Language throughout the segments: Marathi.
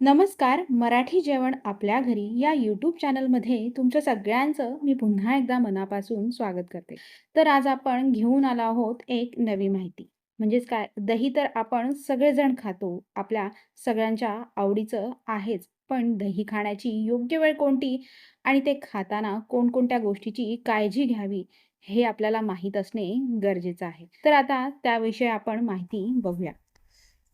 नमस्कार मराठी जेवण आपल्या घरी या यूट्यूब चॅनलमध्ये तुमच्या सगळ्यांचं मी पुन्हा एकदा मनापासून स्वागत करते. तर आज आपण घेऊन आलो आहोत एक नवी माहिती. म्हणजेच काय? दही तर आपण सगळेजण खातो आपल्या सगळ्यांच्या आवडीचं आहेच. पण दही खाण्याची योग्य वेळ कोणती? आणि ते खाताना कोणकोणत्या गोष्टीची काळजी घ्यावी? हे आपल्याला माहीत असणे गरजेचं आहे. तर आता त्याविषयी आपण माहिती बघूया.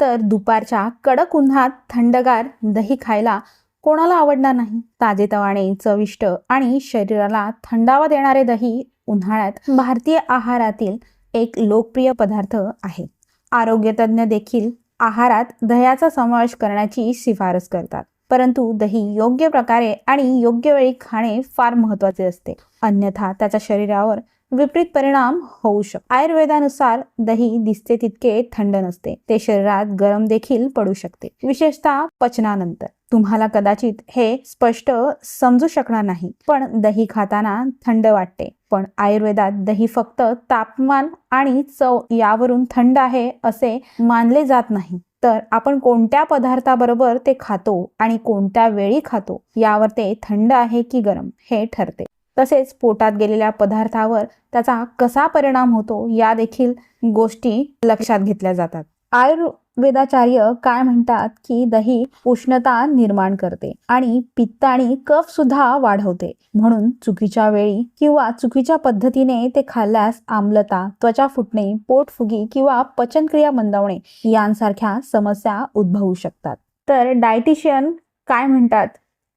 तर दुपारच्या कडक उन्हात थंडगार दही खायला कोणाला आवडणार नाही? ताजेतवाने चविष्ट आणि शरीराला थंडावा देणारे दही उन्हाळ्यात भारतीय आहारातील एक लोकप्रिय पदार्थ आहे. आरोग्यतज्ञ देखील आहारात दह्याचा समावेश करण्याची शिफारस करतात. परंतु दही योग्य प्रकारे आणि योग्य वेळी खाणे फार महत्त्वाचे असते. अन्यथा त्याच्या शरीरावर विपरीत परिणाम होऊ शकतो. आयुर्वेदानुसार दही दिसते तितके थंड नसते. ते शरीरात गरम देखील पडू शकते. विशेषतः पचनानंतर. तुम्हाला कदाचित हे स्पष्ट समजू शकणार नाही पण दही खाताना थंड वाटते. पण आयुर्वेदात दही फक्त तापमान आणि चव यावरून थंड आहे असे मानले जात नाही. तर आपण कोणत्या पदार्थाबरोबर ते खातो आणि कोणत्या वेळी खातो यावर ते थंड आहे की गरम हे ठरते. तसेच पोटात गेलेल्या पदार्थावर त्याचा कसा परिणाम होतो या देखील गोष्टी लक्षात घेतल्या जातात. आयुर्वेदाचार्य काय म्हणतात की दही उष्णता निर्माण करते आणि पित्त आणि कफ सुद्धा वाढवते. म्हणून चुकीच्या वेळी किंवा चुकीच्या पद्धतीने ते खाल्ल्यास आम्लता त्वचा फुटणे पोटफुगी किंवा पचनक्रिया मंदावणे यांसारख्या समस्या उद्भवू शकतात. तर डायटिशियन काय म्हणतात?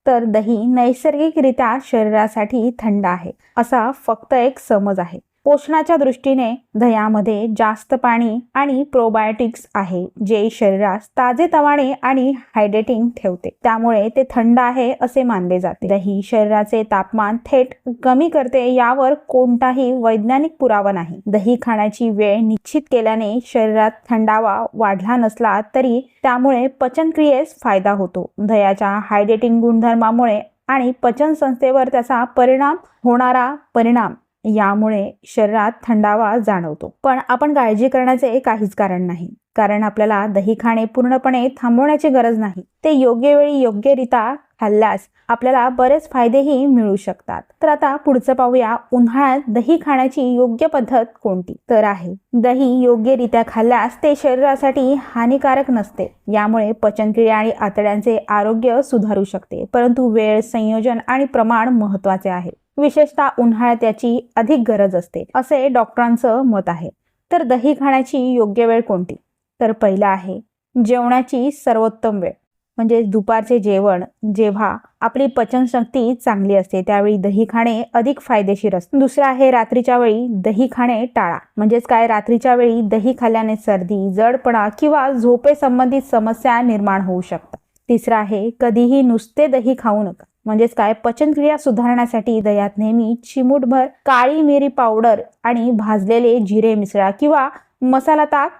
तर दही नैसर्गिकरित्या शरीरासाठी थंड आहे. असा फक्त एक समज आहे. पोषणाच्या दृष्टीने दह्यामध्ये जास्त पाणी आणि प्रोबायोटिक्स आहे जे शरीरास ताजेतवाने आणि हायड्रेटिंग ठेवते. त्यामुळे ते थंड आहे असे मानले जाते. दही शरीराचे तापमान थेट कमी करते यावर कोणताही वैज्ञानिक पुरावा नाही. दही खाण्याची वेळ निश्चित केल्याने शरीरात थंडावा वाढला नसला तरी त्यामुळे पचनक्रियेस फायदा होतो. दह्याच्या हायड्रेटिंग गुणधर्मामुळे आणि पचन संस्थेवर त्याचा परिणाम होणारा परिणाम यामुळे शरीरात थंडावा जाणवतो. पण आपण काळजी करण्याचे काहीच कारण नाही. कारण आपल्याला दही खाणे पूर्णपणे थांबवण्याची गरज नाही. ते योग्य वेळी योग्यरित्या खाल्ल्यास आपल्याला बरेच फायदेही मिळू शकतात. तर आता पुढचं पाहूया उन्हाळ्यात दही खाण्याची योग्य पद्धत कोणती? तर आहे. दही योग्यरित्या खाल्ल्यास ते शरीरासाठी हानिकारक नसते. यामुळे पचनक्रिया आणि आतड्यांचे आरोग्य सुधारू शकते. परंतु वेळ संयोजन आणि प्रमाण महत्त्वाचे आहे. विशेषतः उन्हाळ्यात याची अधिक गरज असते असे डॉक्टरांचं मत आहे. तर दही खाण्याची योग्य वेळ कोणती? तर पहिला आहे जेवणाची सर्वोत्तम वेळ. म्हणजे दुपारचे जेवण जेव्हा आपली पचनशक्ती चांगली असते त्यावेळी दही खाणे अधिक फायदेशीर असते. दुसरं आहे रात्रीच्या वेळी दही खाणे टाळा. म्हणजेच काय? रात्रीच्या वेळी दही खाल्ल्याने सर्दी जडपणा किंवा झोपे संबंधित समस्या निर्माण होऊ शकतात. तिसरं आहे कधीही नुसते दही खाऊ नका. म्हणजेच काय? पचनक्रिया सुधारण्यासाठी दह्यात नेहमी चिमूटभर काळी मिरी पावडर आणि भाजलेले जिरे मिसळा किंवा मसाला ताक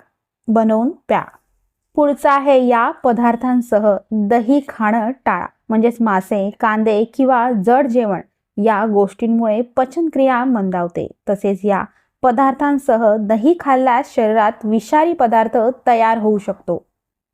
बनवून प्या. पुढचं आहे या पदार्थांसह दही खाणं टाळा. म्हणजेच मासे कांदे किंवा जड जेवण या गोष्टींमुळे पचनक्रिया मंदावते. तसेच या पदार्थांसह दही खाल्ल्यास शरीरात विषारी पदार्थ तयार होऊ शकतो.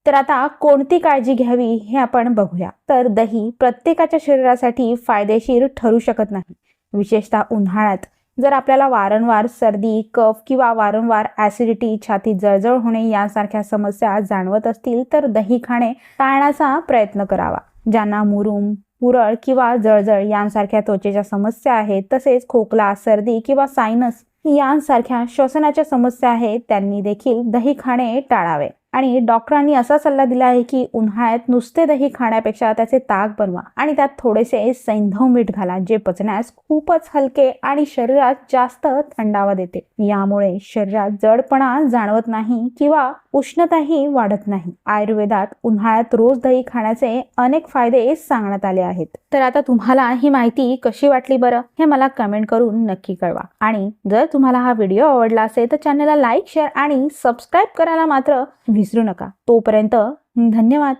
तर आता कोणती काळजी घ्यावी हे आपण बघूया. तर दही प्रत्येकाच्या शरीरासाठी फायदेशीर ठरू शकत नाही. विशेषतः उन्हाळ्यात जर आपल्याला वारंवार सर्दी कफ किंवा वारंवार ॲसिडिटी छाती जळजळ होणे यासारख्या समस्या जाणवत असतील तर दही खाणे टाळण्याचा प्रयत्न करावा. ज्यांना मुरुम पुरळ किंवा जळजळ यांसारख्या त्वचेच्या समस्या आहेत तसेच खोकला सर्दी किंवा सायनस यांसारख्या श्वसनाच्या समस्या आहेत त्यांनी देखील दही खाणे टाळावे. आणि डॉक्टरांनी असा सल्ला दिला आहे की उन्हाळ्यात नुसते दही खाण्यापेक्षा त्याचे ताक बनवा आणि त्यात थोडेसे सैंधव मीठ घाला जे पचण्यास खूपच हलके आणि शरीरात जास्त थंडावा देते. यामुळे शरीरात जडपणा जाणवत नाही किंवा उष्णताही वाढत नाही. आयुर्वेदात उन्हाळ्यात रोज दही खाण्याचे अनेक फायदे सांगण्यात आले आहेत. तर आता तुम्हाला ही माहिती कशी वाटली बरं हे मला कमेंट करून नक्की कळवा. आणि जर तुम्हाला हा व्हिडिओ आवडला असेल तर चॅनलला लाईक शेअर आणि सबस्क्राईब करायला मात्र विसरू नका. तोपर्यंत धन्यवाद.